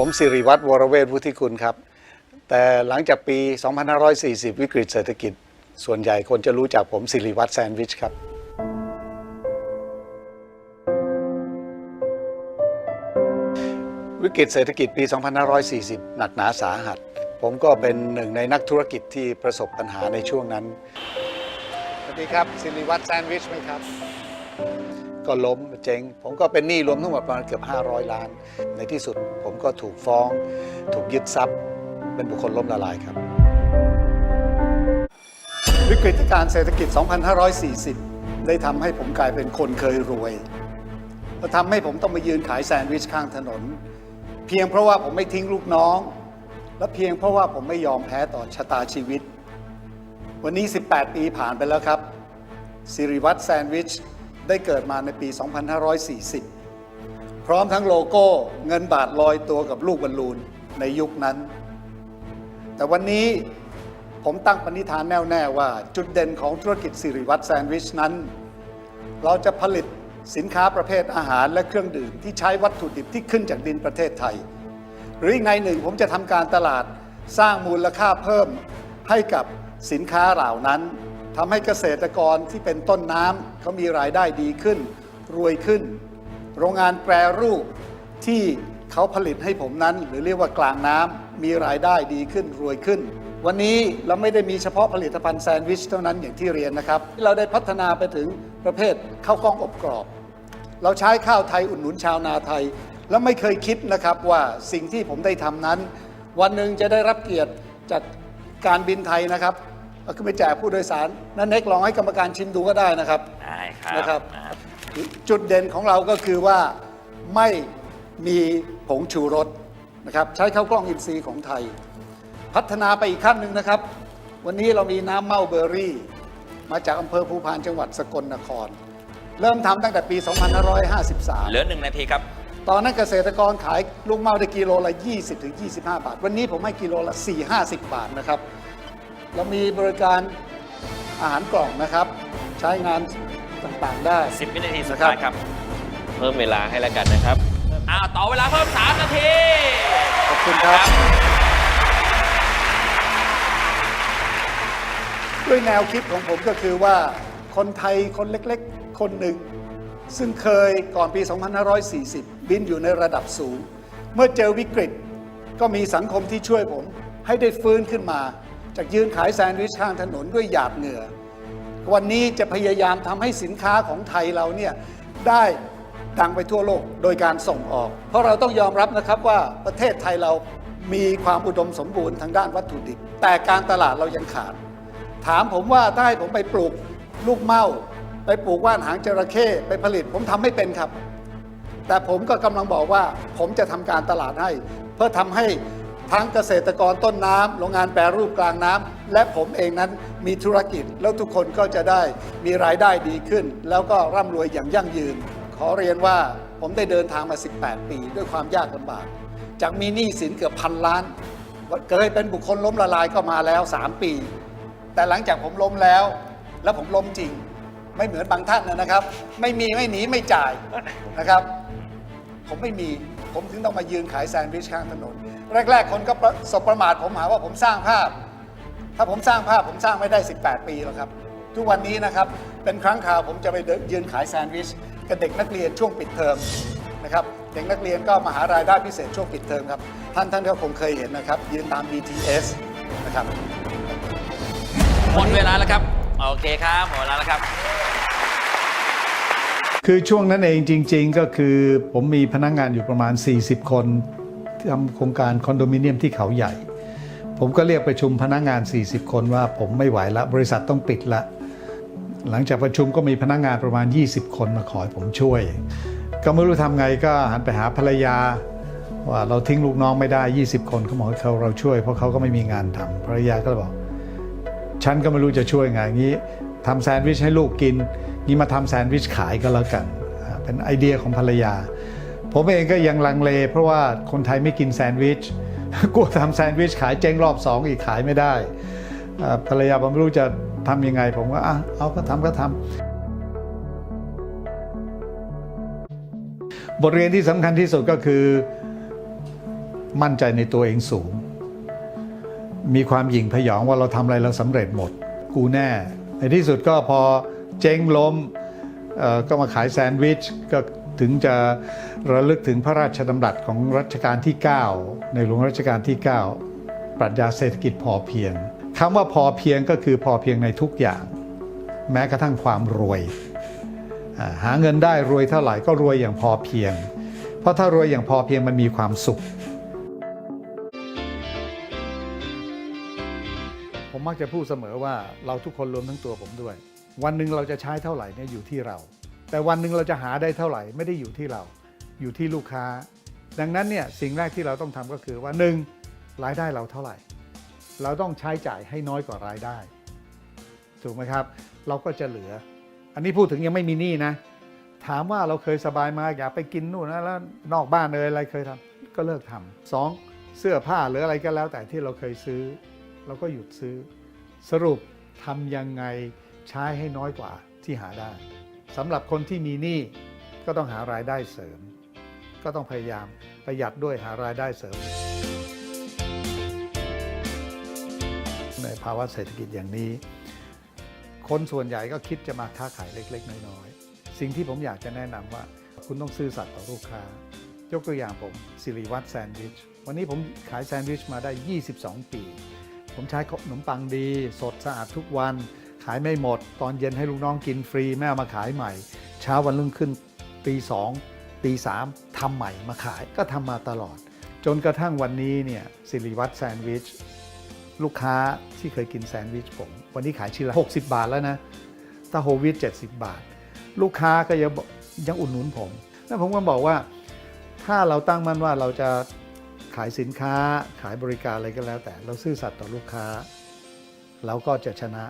ผมสิริวัตรวรเวทวุฒิคุณครับ แต่หลังจากปี 2540 วิกฤตเศรษฐกิจ ส่วนใหญ่คนจะรู้จักผมสิริวัตรแซนด์วิชครับ วิกฤตเศรษฐกิจปี 2540 หนักหนาสาหัส ผมก็เป็นหนึ่งในนักธุรกิจที่ประสบปัญหาในช่วงนั้น สวัสดีครับสิริวัตรแซนด์วิชไหมครับ ก็ล้มเจ๊ง ผมก็เป็นหนี้รวมทั้งหมดประมาณเกือบ 500 ล้าน ในที่สุดผมก็ถูกฟ้อง ถูกยึดทรัพย์ เป็นบุคคลล้มละลายครับ วิกฤตการเศรษฐกิจ 2540 ได้ทำให้ผมกลายเป็นคนเคยรวยและทำให้ผมต้องมายืนขายแซนด์วิชข้างถนน เพียงเพราะว่าผมไม่ทิ้งลูกน้อง และเพียงเพราะว่าผมไม่ยอมแพ้ต่อชะตาชีวิต วันนี้ 18 ปีผ่านไปแล้วครับสิริวัตรแซนด์วิช ได้เกิดมาในปี 2540 พร้อมทั้งโลโก้เงินบาทลอยตัวกับลูกบอลลูนในยุคนั้น แต่วันนี้ผมตั้งปณิธานแน่วแน่ว่า จุดเด่นของธุรกิจสิริวัตรแซนด์วิชนั้น เราจะผลิตสินค้าประเภทอาหารและเครื่องดื่ม ที่ใช้วัตถุดิบที่ขึ้นจากดินประเทศไทย หรืออีกในหนึ่งผมจะทำการตลาดสร้างมูลค่าเพิ่มให้กับสินค้าเหล่านั้น ทำให้เกษตรกรที่เป็นต้นน้ำเขามีรายได้ดีขึ้น รวยขึ้น โรงงานแปรรูปที่เขาผลิตให้ผมนั้น หรือเรียกว่ากลางน้ำมีรายได้ดีขึ้นรวยขึ้น วันนี้เราไม่ได้มีเฉพาะผลิตภัณฑ์แซนด์วิชเท่านั้นอย่างที่เรียนนะครับ เราได้พัฒนาไปถึงประเภทข้าวกล้องอบกรอบ เราใช้ข้าวไทยอุดหนุนชาวนาไทย แล้วไม่เคยคิดนะครับว่าสิ่งที่ผมได้ทำนั้น วันหนึ่งจะได้รับเกียรติจากการบินไทยนะครับ เอาขึ้นไปแจกผู้โดยสารนั่นเน็กลองให้กรรมการชิมดูก็ได้นะครับ ได้ครับนะครับ อ่าจุดเด่นของเราก็คือว่าไม่มีผงชูรสนะครับ ใช้ข้าวกล้องอินทรีย์ของไทย พัฒนาไปอีกขั้นหนึ่งนะครับ วันนี้เรามีน้ำเมาเบอร์รี่ มาจากอำเภอภูพานจังหวัดสกลนคร เริ่มทำตั้งแต่ปี2553เหลือหนึ่งนาทีครับ ตอนนั้นเกษตรกรขายลูกเมาได้กิโลละ 20ถึง25 บาท วันนี้ผมให้กิโลละ 4 50 บาทนะครับ เรามีบริการอาหารกล่องนะครับ ใช้งานต่างๆได้ 10 วินาทีสุดท้ายครับ เพิ่มเวลาให้แล้วกันนะครับอ้าวต่อเวลาเพิ่ม 3 นาที ขอบคุณครับ ด้วยแนวคิดของผมก็คือว่าคนไทยคนเล็กๆ คนหนึ่ง ซึ่งเคยก่อนปี 2540 บินอยู่ในระดับสูง เมื่อเจอวิกฤต ก็มีสังคมที่ช่วยผม ให้ได้ฟื้นขึ้นมา จากยืนขายแซนด์วิชข้างถนนด้วยหยาดเหงื่อ วันนี้จะพยายามทำให้สินค้าของไทยเราเนี่ยได้ดังไปทั่วโลกโดยการส่งออก เพราะเราต้องยอมรับนะครับว่าประเทศไทยเรามีความอุดมสมบูรณ์ทางด้านวัตถุดิบ แต่การตลาดเรายังขาด ถามผมว่าถ้าให้ผมไปปลูกลูกเมาไปปลูกว่านหางจระเข้ไปผลิต ผมทำไม่เป็นครับ แต่ผมก็กำลังบอกว่าผมจะทำการตลาดให้ เพื่อทำให้ ทั้งเกษตรกรต้นน้ำโรงงานแปรรูปกลางน้ำและผมเองนั้นมีธุรกิจ แล้วทุกคนก็จะได้มีรายได้ดีขึ้น แล้วก็ร่ำรวยอย่างยั่งยืน ขอเรียนว่าผมได้เดินทางมา 18 ปี ด้วยความยากลำบาก จากมีหนี้สินเกือบพันล้านเคยเป็นบุคคลล้มละลายก็มาแล้ว 3 ปี แต่หลังจากผมล้มแล้ว แล้วผมล้มจริง ไม่เหมือนบางท่านนะครับ ไม่มีไม่หนีไม่จ่ายนะครับ ผมไม่มีผมถึงต้องมายืนขายแซนด์วิชข้างถนน แรก ๆ คนก็ประสบประมาทผมหาว่าผมสร้างภาพ ถ้าผมสร้างภาพผมสร้างไม่ได้ 18 ปีแล้วครับ ทุกวันนี้นะครับ เป็นครั้งคราวผมจะไปเดินยืนขายแซนด์วิชกับเด็กนักเรียนช่วงปิดเทอมนะครับ เด็กนักเรียนก็มาหารายได้พิเศษช่วงปิดเทอมครับ ท่านท่านก็คงเคยเห็นนะครับ ยืนตาม BTS นะครับ หมดเวลาแล้วครับ โอเคครับหมดเวลาแล้วครับ คือช่วงนั้นเองจริง ๆ ก็คือผมมีพนักงงานอยู่ประมาณ 40 คน ทำโครงการคอนโดมิเนียมที่เขาใหญ่ ผมก็เรียกประชุมพนักงงาน 40 คนว่าผมไม่ไหวละ บริษัทต้องปิดละ หลังจากประชุมก็มีพนักงานประมาณ 20 คนมาขอให้ผมช่วย ก็ไม่รู้ทำไงก็หันไปหาภรรยาว่าเราทิ้งลูกน้องไม่ได้ 20 คนเขาบอกให้เขาเราช่วย เพราะเขาก็ไม่มีงานทำภรรยาก็เลยบอก ฉันก็ไม่รู้จะช่วยไงงี้ทำแซนด์วิชให้ลูกกิน นี่มาทำแซนด์วิชขายก็แล้วกัน เป็นไอเดียของภรรยา ผมเองก็ยังลังเล เพราะว่าคนไทยไม่กินแซนด์วิชกลัวทำแซนด์วิชขายเจ๊งรอบสองอีกขายไม่ได้ภรรยาผมไม่รู้จะทำยังไง ผมก็อะเอาก็ทำก็ทำบทเรียนที่สำคัญที่สุดก็คือ มั่นใจในตัวเองสูง มีความหยิ่งพยองว่าเราทำอะไรเราสำเร็จหมด กูแน่ ในที่สุดก็พอเจ๊งล้มก็มาขายแซนด์วิชก็ ถึงจะระลึกถึงพระราชดำรัสของรัชกาลที่ 9 ในหลวงรัชกาลที่ 9 ปรัชญาเศรษฐกิจพอเพียงคำว่าพอเพียงก็คือพอเพียงในทุกอย่าง แม้กระทั่งความรวย หาเงินได้รวยเท่าไหร่ก็รวยอย่างพอเพียง เพราะถ้ารวยอย่างพอเพียงมันมีความสุข ผมมักจะพูดเสมอว่าเราทุกคนรวมทั้งตัวผมด้วย วันหนึ่งเราจะใช้เท่าไหร่เนี่ยอยู่ที่เรา แต่วันหนึ่งเราจะหาได้เท่าไหร่ไม่ได้อยู่ที่เราอยู่ที่ลูกค้า ดังนั้นเนี่ยสิ่งแรกที่เราต้องทำก็คือว่าหนึ่งรายได้เราเท่าไหร่ เราต้องใช้จ่ายให้น้อยกว่ารายได้ ถูกไหมครับ เราก็จะเหลือ อันนี้พูดถึงยังไม่มีหนี้นะ ถามว่าเราเคยสบายมาอยากไปกินนู่นนะแล้วนอกบ้านเลยอะไรเคยทำก็เลิกทำสองเสื้อผ้าหรืออะไรก็แล้วแต่ที่เราเคยซื้อ เราก็หยุดซื้อ สรุปทำยังไงใช้ให้น้อยกว่าที่หาได้ สำหรับคนที่มีหนี้ก็ต้องหารายได้เสริม ก็ต้องพยายามประหยัดด้วยหารายได้เสริม ในภาวะเศรษฐกิจอย่างนี้ คนส่วนใหญ่ก็คิดจะมาค้าขายเล็ก ๆ น้อยๆสิ่งที่ผมอยากจะแนะนำว่า คุณต้องซื่อสัตย์ต่อลูกค้า ยกตัวอย่างผมสิริวัตรแซนด์วิช วันนี้ผมขายแซนด์วิชมาได้ 22 ปี ผมใช้ขนมปังดี สดสะอาดทุกวัน ขายไม่หมด ตอนเย็นให้ลูกน้องกินฟรีแม่เอามาขายใหม่ เช้าวันรุ่งขึ้นตีสองตีสามทำใหม่มาขายก็ทำมาตลอด จนกระทั่งวันนี้เนี่ยสิริวัตรแซนด์วิชลูกค้าที่เคยกินแซนด์วิชผม วันนี้ขายชิ้นละ 60 บาทแล้วนะถ้าโฮวิต70 บาท ลูกค้าก็ยังอกยังอุดหนุนผม แล้วผมก็บอกว่า ถ้าเราตั้งมั่นว่าเราจะขายสินค้าขายบริการอะไรก็แล้วแต่ เราซื่อสัตย์ต่อลูกค้า เราก็จะชนะ